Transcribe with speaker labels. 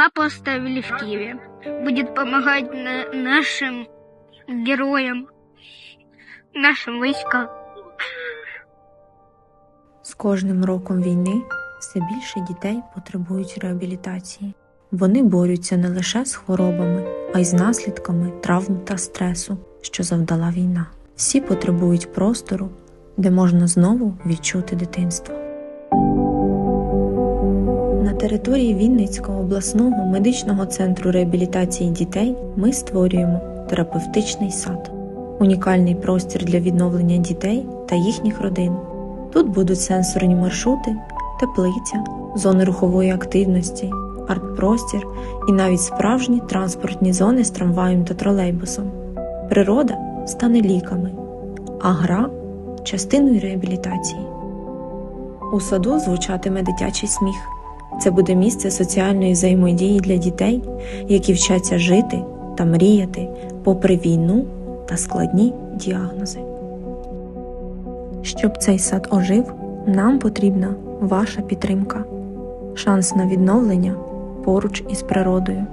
Speaker 1: папу оставили в Киеве. Будет помогать на- нашим героям, нашим войскам.
Speaker 2: З кожним роком війни все більше дітей потребують реабілітації. Вони борються не лише з хворобами, а й з наслідками травм та стресу, що завдала війна. Всі потребують простору, де можна знову відчути дитинство. Території Вінницького обласного медичного центру реабілітації дітей ми створюємо терапевтичний сад, унікальний простір для відновлення дітей та їхніх родин. Тут будуть сенсорні маршрути, теплиця, зони рухової активності, арт-простір і навіть справжні транспортні зони з трамваєм та тролейбусом. Природа стане ліками, а гра частиною реабілітації. У саду звучатиме дитячий сміх. Це буде місце соціальної взаємодії для дітей, які вчаться жити та мріяти попри війну та складні діагнози. Щоб цей сад ожив, нам потрібна ваша підтримка, шанс на відновлення поруч із природою.